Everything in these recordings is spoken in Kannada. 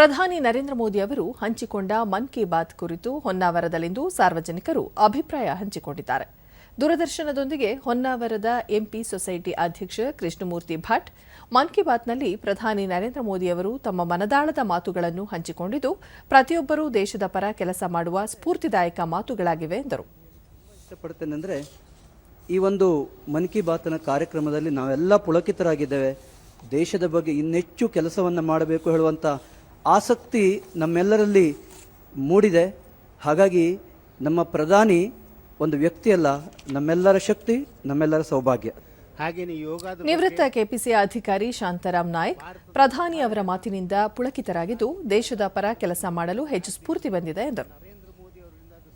ಪ್ರಧಾನಿ ನರೇಂದ್ರ ಮೋದಿ ಅವರು ಹಂಚಿಕೊಂಡ ಮನ್ ಕಿ ಬಾತ್ ಕುರಿತು ಹೊನ್ನಾವರದಲ್ಲಿಂದು ಸಾರ್ವಜನಿಕರು ಅಭಿಪ್ರಾಯ ಹಂಚಿಕೊಂಡಿದ್ದಾರೆ. ದೂರದರ್ಶನದೊಂದಿಗೆ ಹೊನ್ನಾವರದ ಎಂಪಿ ಸೊಸೈಟಿ ಅಧ್ಯಕ್ಷ ಕೃಷ್ಣಮೂರ್ತಿ ಭಟ್, ಮನ್ ಕಿ ಬಾತ್ನಲ್ಲಿ ಪ್ರಧಾನಿ ನರೇಂದ್ರ ಮೋದಿ ಅವರು ತಮ್ಮ ಮನದಾಳದ ಮಾತುಗಳನ್ನು ಹಂಚಿಕೊಂಡಿದ್ದು, ಪ್ರತಿಯೊಬ್ಬರೂ ದೇಶದ ಪರ ಕೆಲಸ ಮಾಡುವ ಸ್ಫೂರ್ತಿದಾಯಕ ಮಾತುಗಳಾಗಿವೆ ಎಂದರು. ಈ ಒಂದು ಮನ್ ಕಿ ಬಾತ್ನ ಕಾರ್ಯಕ್ರಮದಲ್ಲಿ ನಾವೆಲ್ಲ ಪುಳಕಿತರಾಗಿದ್ದೇವೆ. ದೇಶದ ಬಗ್ಗೆ ಇನ್ನೆಚ್ಚು ಕೆಲಸವನ್ನು ಮಾಡಬೇಕು ಹೇಳುವಂಥ ಆಸಕ್ತಿ ನಮ್ಮೆಲ್ಲರಲ್ಲಿ ಮೂಡಿದೆ. ಹಾಗಾಗಿ ನಮ್ಮ ಪ್ರಧಾನಿ ಒಂದು ವ್ಯಕ್ತಿಯಲ್ಲ ನಮ್ಮೆಲ್ಲರ ಶಕ್ತಿ ನಮ್ಮೆಲ್ಲರ ಸೌಭಾಗ್ಯ. ಹಾಗೇನೆ ಯೋಗದ ನಿವೃತ್ತ ಕೆಪಿಸಿ ಅಧಿಕಾರಿ ಶಾಂತಾರಾಮ್ ನಾಯ್ಕ್ ಪ್ರಧಾನಿ ಅವರ ಮಾತಿನಿಂದ ಪುಳಕಿತರಾಗಿದ್ದು ದೇಶದ ಪರ ಕೆಲಸ ಮಾಡಲು ಹೆಚ್ಚು ಸ್ಫೂರ್ತಿ ಬಂದಿದೆ ಎಂದರು.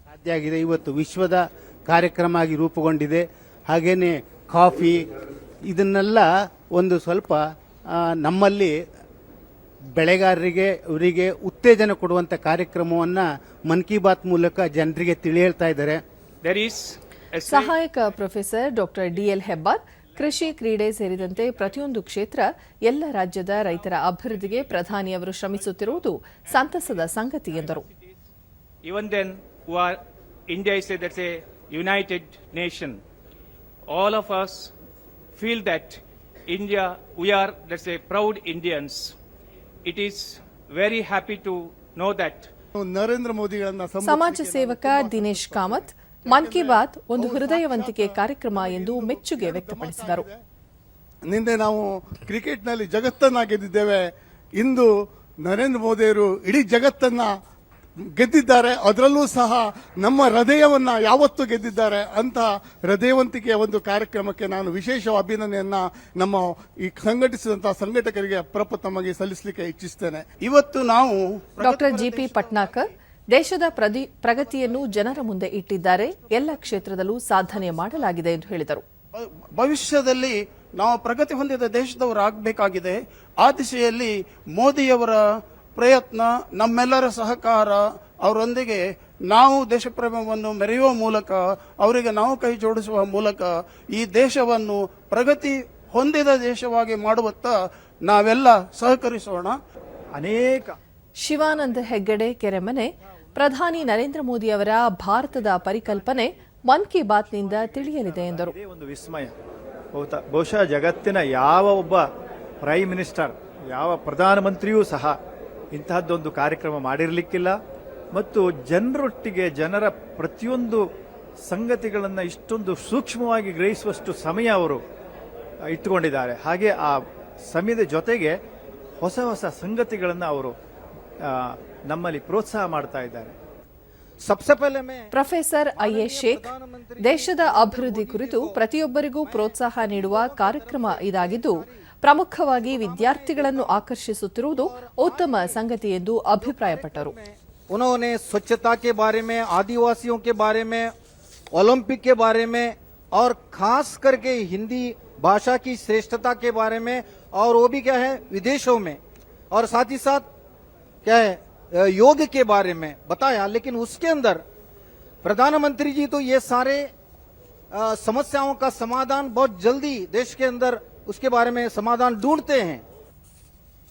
ಸಾಧ್ಯ ಆಗಿದೆ. ಇವತ್ತು ವಿಶ್ವದ ಕಾರ್ಯಕ್ರಮ ಆಗಿ ರೂಪುಗೊಂಡಿದೆ. ಹಾಗೇನೆ ಕಾಫಿ ಇದನ್ನೆಲ್ಲ ಒಂದು ಸ್ವಲ್ಪ ಆ, ನಮ್ಮಲ್ಲಿ ಬೆಳೆಗಾರರಿಗೆ ಇವರಿಗೆ ಉತ್ತೇಜನ ಕೊಡುವಂತ ಕಾರ್ಯಕ್ರಮವನ್ನ ಮನ್ ಕಿ ಬಾತ್ ಮೂಲಕ ಜನರಿಗೆ ತಿಳಿ ಹೇಳ್ತಾ ಇದ್ದಾರೆ There is a ಸಹಾಯಕ professor doctor D L Hebbar ಕೃಷಿ ಕ್ರೀಡೆ ಸೇರಿದಂತೆ ಪ್ರತಿಯೊಂದು ಕ್ಷೇತ್ರ ಎಲ್ಲ ರಾಜ್ಯದ ರೈತರ ಅಭಿವೃದ್ಧಿಗೆ ಪ್ರಧಾನಿಯವರು ಶ್ರಮಿಸುತ್ತಿರುವುದು ಸಂತಸದ ಸಂಗತಿ ಎಂದರು even then who are India is a, that's a united nation. All of us feel that India, we are that's a proud Indians. It is very happy to know that Narendra ಮೋದಿಗಳನ್ನ ಸಮಾಜ ಸೇವಕ ದಿನೇಶ್ ಕಾಮತ್ ಮನ್ ಕಿ ಬಾತ್ ಒಂದು ಹೃದಯವಂತಿಕೆ ಕಾರ್ಯಕ್ರಮ ಎಂದು ಮೆಚ್ಚುಗೆ ವ್ಯಕ್ತಪಡಿಸಿದರು. ನಿನ್ನೆ ನಾವು ಕ್ರಿಕೆಟ್ನಲ್ಲಿ ಜಗತ್ತನ್ನ ಗೆದ್ದಿದ್ದೇವೆ ಇಂದು ನರೇಂದ್ರ ಮೋದಿಯವರು ಇಡೀ ಜಗತ್ತನ್ನ ಗೆದ್ದಿದ್ದಾರೆ. ಅದರಲ್ಲೂ ಸಹ ನಮ್ಮ ಹೃದಯವನ್ನು ಯಾವತ್ತೂ ಗೆದ್ದಿದ್ದಾರೆ ಅಂತ ಹೃದಯವಂತಿಕೆಯ ಒಂದು ಕಾರ್ಯಕ್ರಮಕ್ಕೆ ನಾನು ವಿಶೇಷ ಅಭಿನಂದನೆಯನ್ನ ನಮ್ಮ ಈ ಸಂಘಟಿಸಿದಂತಹ ಸಂಘಟಕರಿಗೆ ಪ್ರಪ್ರಥಮವಾಗಿ ಸಲ್ಲಿಸಲಿಕ್ಕೆ ಇಚ್ಛಿಸ್ತೇನೆ. ಇವತ್ತು ನಾವು ಡಾಕ್ಟರ್ ಜಿಪಿ ಪಟ್ನಾಕರ್ ದೇಶದ ಪ್ರದಿ- ಪ್ರಗತಿಯನ್ನು ಜನರ ಮುಂದೆ ಇಟ್ಟಿದ್ದಾರೆ. ಎಲ್ಲ ಕ್ಷೇತ್ರದಲ್ಲೂ ಸಾಧನೆ ಮಾಡಲಾಗಿದೆ ಎಂದು ಹೇಳಿದರು. ಭವಿಷ್ಯದಲ್ಲಿ ನಾವು ಪ್ರಗತಿ ಹೊಂದಿದ ದೇಶದವರು ಆಗಬೇಕಾಗಿದೆ ಆ ದಿಶೆಯಲ್ಲಿ ಮೋದಿಯವರ ಪ್ರಯತ್ನ ನಮ್ಮೆಲ್ಲರ ಸಹಕಾರ ಅವರೊಂದಿಗೆ ನಾವು ದೇಶಪ್ರೇಮವನ್ನು ಮೆರೆಯುವ ಮೂಲಕ ಅವರಿಗೆ ನಾವು ಕೈ ಜೋಡಿಸುವ ಮೂಲಕ ಈ ದೇಶವನ್ನು ಪ್ರಗತಿ ಹೊಂದಿದ ದೇಶವಾಗಿ ಮಾಡುವತ್ತ ನಾವೆಲ್ಲ ಸಹಕರಿಸೋಣ. ಅನೇಕ ಶಿವಾನಂದ ಹೆಗ್ಗಡೆ ಕೆರೆಮನೆ ಪ್ರಧಾನಿ ನರೇಂದ್ರ ಮೋದಿ ಅವರ ಭಾರತದ ಪರಿಕಲ್ಪನೆ ಮನ್ ಕಿ ಬಾತ್ನಿಂದ ತಿಳಿಯಲಿದೆ ಎಂದರು. ಒಂದು ವಿಸ್ಮಯ. ಬಹುತ- ಬಹುಶಃ ಜಗತ್ತಿನ ಯಾವ ಒಬ್ಬ ಪ್ರೈಮ್ ಮಿನಿಸ್ಟರ್ ಯಾವ ಪ್ರಧಾನಮಂತ್ರಿಯೂ ಸಹ ಇಂತಹದ್ದೊಂದು ಕಾರ್ಯಕ್ರಮ ಮಾಡಿರಲಿಕ್ಕಿಲ್ಲ. ಮತ್ತು ಜನರೊಟ್ಟಿಗೆ ಜನರ ಪ್ರತಿಯೊಂದು ಸಂಗತಿಗಳನ್ನು ಇಷ್ಟೊಂದು ಸೂಕ್ಷ್ಮವಾಗಿ ಗ್ರಹಿಸುವಷ್ಟು ಸಮಯ ಅವರು ಇಟ್ಟುಕೊಂಡಿದ್ದಾರೆ. ಹಾಗೆ ಆ ಸಮಯದ ಜೊತೆಗೆ ಹೊಸ ಹೊಸ ಸಂಗತಿಗಳನ್ನು ಅವರು ನಮ್ಮಲ್ಲಿ ಪ್ರೋತ್ಸಾಹ ಮಾಡ್ತಾ ಇದ್ದಾರೆ. ಪ್ರೊಫೆಸರ್ ಐಎ ಶೇಖ್ ದೇಶದ ಅಭಿವೃದ್ಧಿ ಕುರಿತು ಪ್ರತಿಯೊಬ್ಬರಿಗೂ ಪ್ರೋತ್ಸಾಹ ನೀಡುವ ಕಾರ್ಯಕ್ರಮ ಇದಾಗಿದ್ದು ಪ್ರಮುಖವಾಗಿ ವಿದ್ಯಾರ್ಥಿಗಳನ್ನು ಆಕರ್ಷಿಸುತ್ತಿರುವುದು ಉತ್ತಮ ಸಂಗತಿ ಎಂದು ಅಭಿಪ್ರಾಯಪಟ್ಟರು उन्होंने स्वच्छता के बारे में आदिवासियों के बारे में ओलंपिक के बारे में और खास करके हिंदी भाषा की श्रेष्ठता के बारे में और वो भी क्या है विदेशों में और साथ ही साथ क्या है अ, योग के बारे में बताया लेकिन उसके अंदर प्रधानमंत्री जी तो ये सारे अ, समस्याओं का समाधान बहुत जल्दी देश के अंदर उसके बारे में समाधान ढूंढते हैं।